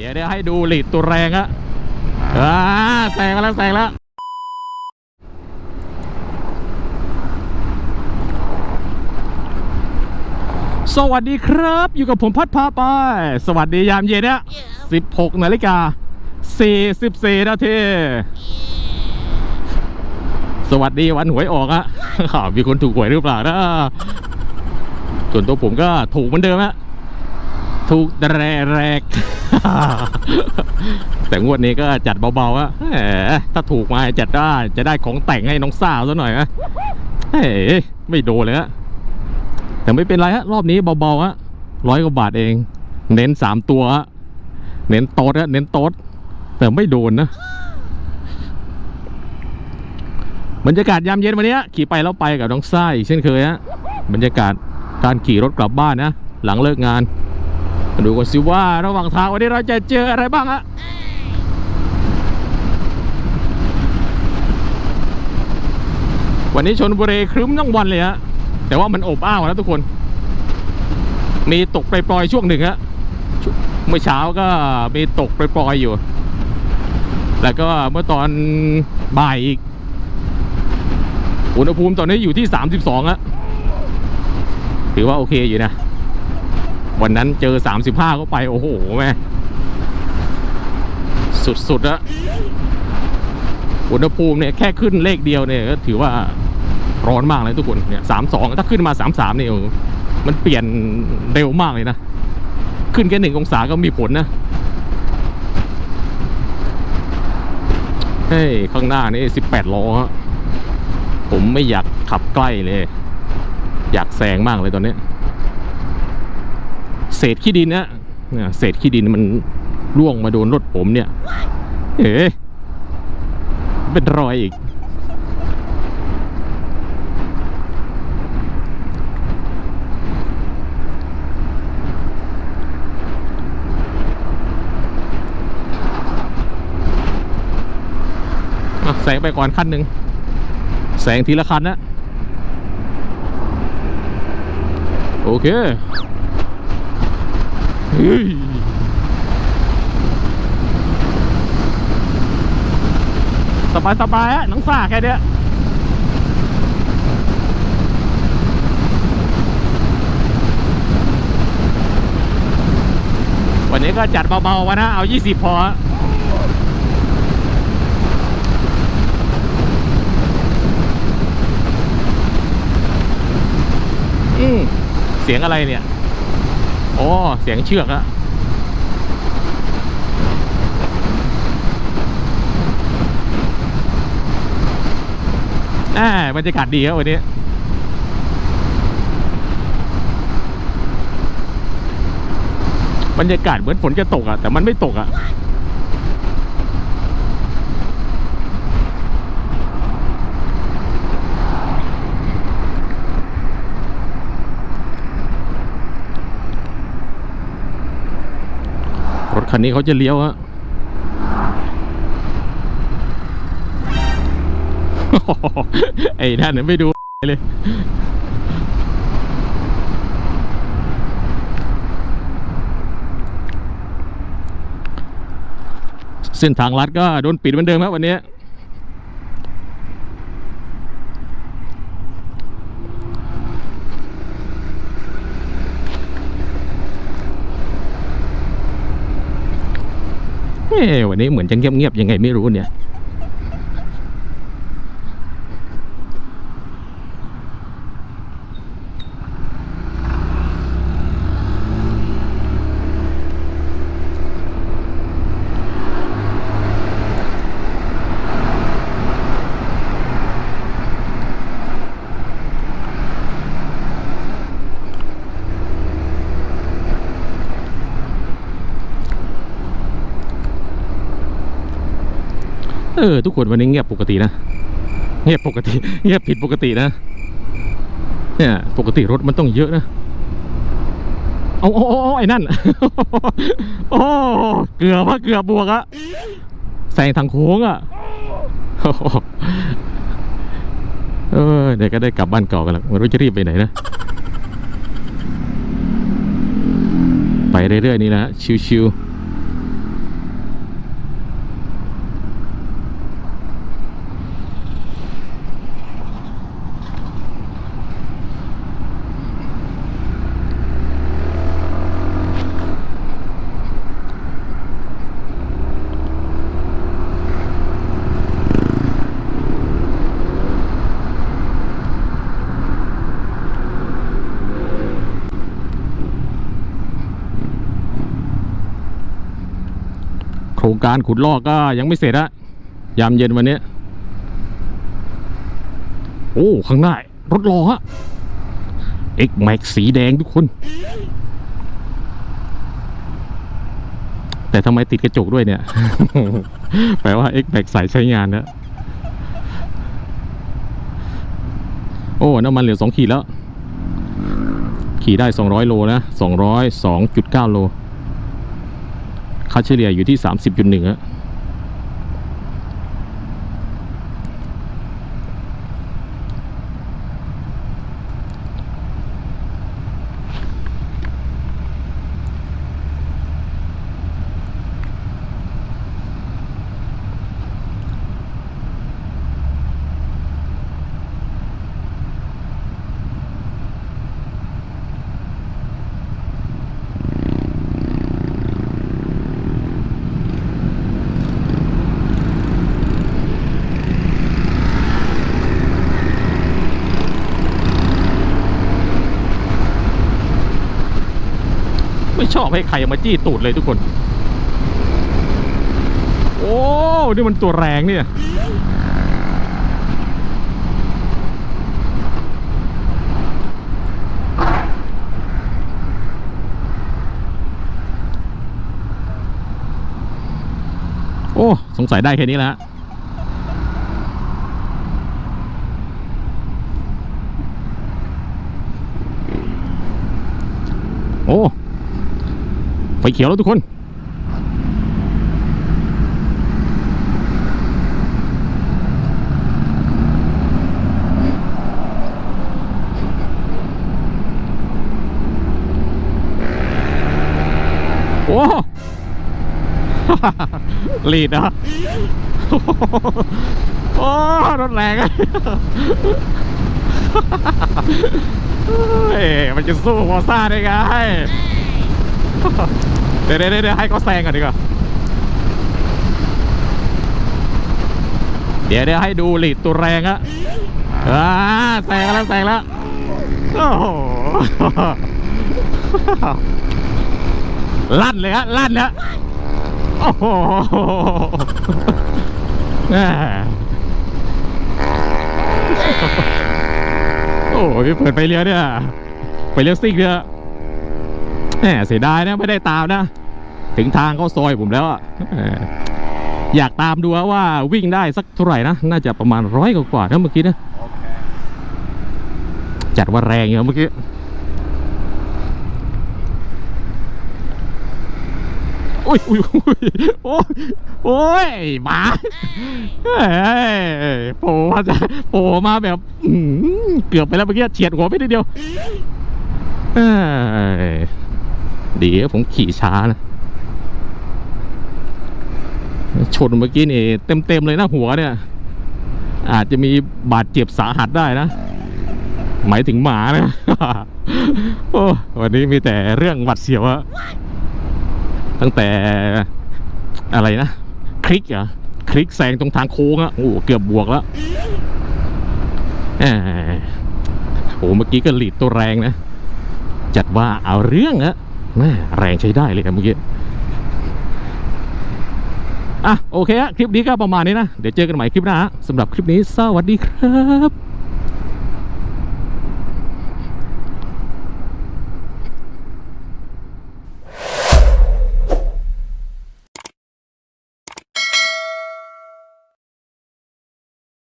เดี๋ยวเดี๋ยวให้ดูลีดตัวแรงอะอ่าแซงมาแล้วแซงแล้วสวัสดีครับ อยู่กับผมพัดพาไป สวัสดียามเย็นเนี่ย16นาฬิกา44นาทีสวัสดีวันหวยออกอะข่าวมีคนถูกหวยหรือเปล่านะส่วนตัวผมก็ถูกเหมือนเดิมอะ ถูกแรแรก แต่งวดนี้ก็จัดเบาๆอะแหมถ้าถูกมาจัดได้จะได้ของแต่งให้น้องสาวซะหน่อยนะเฮ้ยไม่โดนเลยฮะแต่ไม่เป็นไรฮะรอบนี้เบาๆฮะร้อยกว่าบาทเอง เน้นสามตัวฮะเน้นโต๊ดฮะเน้นโต๊ดแต่ไม่โดนนะบรรยากาศยามเย็นวันนี้ขี่ไปแล้วไปกับน้องซ่าเช่นเคยฮะบรรยากาศการขี่รถกลับบ้านนะ หลังเลิกงาน ดูกันสิว่าระหว่างทางวันนี้เราจะเจออะไรบ้างฮะวันนี้ชนบุรีครึ้มทั้งวันเลยฮะแต่ว่ามันอบอ้าวนะทุกคน มีตกปล่อยๆช่วงหนึ่งฮะเมื่อเช้าก็มีตกปล่อยๆอยู่ แล้วก็เมื่อตอนบ่ายอีกอุณหภูมิตอนนี้อยู่ที่ 32อะถือว่าโอเคอยู่นะ วันนั้นเจอ 35 เข้าไป โอ้โห แม่สุดๆอะอุณหภูมิเนี่ยแค่ขึ้นเลขเดียวเนี่ยก็ถือว่าร้อนมากเลยทุกคนเนี่ยสามสองถ้าขึ้นมาสามสามเนี่ยโอ้มันเปลี่ยนเร็วมากเลยนะ ขึ้นแค่หนึ่งองศาก็มีผลนะเฮ้ยข้างหน้านี่สิบแปดล้อผมไม่อยากขับใกล้เลย อยากแซงมากเลยตอนนี้ เศษขี้ดินนะเศษขี้ดินมันร่วงมาโดนรถผมเนี่ย เอ๊ะเป็นรอยอีก แสงไปก่อนขั้นหนึ่ง แสงทีละคันนะ โอเค สบายสบายอะน้องซ่าแค่เนี้ยวันนี้ก็จัดเบาๆวะนะ เอา 20 พออืมเสียงอะไรเนี่ย อ้เสียงเชือกอะอ่าบรรยากาศดีครับวันนี้บรรยากาศเหมือนฝนจะตกอะแต่มันไม่ตกอะ คันนี้เขาจะเลี้ยวฮะไอ้นั่นน่ะไม่ดูเลยเส้นทางลัดก็โดนปิดเหมือนเดิมครับวันนี้ วันนี้เหมือนจะเงียบๆยังไงไม่รู้เนี่ย เออ ทุกคนวันนี้เงียบปกตินะเงียบปกติเงียบผิดปกตินะ เนี่ยปกติรถมันต้องเยอะนะเอาเอาเอาเอาไอ้นั่นโอ้เกือบว่าเกือบบวกอะแซงทางโค้งอะเออเดี๋ยวก็ได้กลับบ้านเก่ากันแล้วไม่รู้จะรีบไปไหนนะไปเรื่อยๆนี่นะชิวๆ รงการขุดลอกก็ยังไม่เสร็จอะยามเย็นวันนี้ โอ้ ข้างหน้ารถรอฮะ X Max สีแดงทุกคน แต่ทำไมติดกระจกด้วยเนี่ย แปลว่า X Max ใส่ใช้งานนะโอ้ น้ำมันเหลือสองขีดแล้ว ขี่ได้ 200 โลนะ 202.9 โล ค่าเฉลี่ยอยู่ที่ 30.1 ไม่ชอบให้ใครมาจี้ตูดเลยทุกคน โอ้นี่มันตัวแรงเนี่ยโอ้ สงสัยได้แค่นี้แล้วฮะโอ้ เขียวแล้วทุกคน โอ้ลีดเหรอโอ้รถแรงอะเฮ้ยมันจะสู้มอซ่าได้ไง เดี๋ยวเดี๋ยวให้เขาแซงก่อนดีกว่า เดี๋ยวเดี๋ยวให้ดูลีดตัวแรงอะอ่าแซงแล้วแซงแล้ว โอ้โห ลั่นเลยฮะลั่นฮะโอ้โหแหม่โอ้ยเปิดไปเลี้ยวเนี่ย ไปเลี้ยวซิ่งเนี่ย แหมเสียดายนะไม่ได้ตามนะ ถึงทางเข้าซอยผมแล้วอะอยากตามดูว่าวิ่งได้สักเท่าไหร่นะ น่าจะประมาณร้อยกว่าๆนะเมื่อกี้นะ จัดว่าแรงอยู่เมื่อกี้โอ้ยโอ้ยโอ้ยโอ้ยโอ้ยมาเฮ้ยโผล่มาจะโผล่มาแบบเกือบไปแล้วเมื่อกี้เฉียดหัวไปนิดเดียว เอ้ยเดี๋ยวผมขี่ช้านะชนเมื่อกี้นี่เต็มๆเลยนะหัวเนี่ย อาจจะมีบาดเจ็บสาหัสได้นะ หมายถึงหมานะโอ้วันนี้มีแต่เรื่องหวัดเสียวอะตั้งแต่อะไรนะ คลิกเหรอคลิกแซงตรงทางโค้งอะโอ้เกือบบวกแล้วโอ้เมื่อกี้ก็หลีดตัวแรงนะ จัดว่าเอาเรื่องอะ แม่แรงใช้ได้เลยครับเมื่อกี้อะโอเคฮะคลิปนี้ก็ประมาณนี้นะ เดี๋ยวเจอกันใหม่คลิปหน้าสำหรับคลิปนี้สวัสดีครับ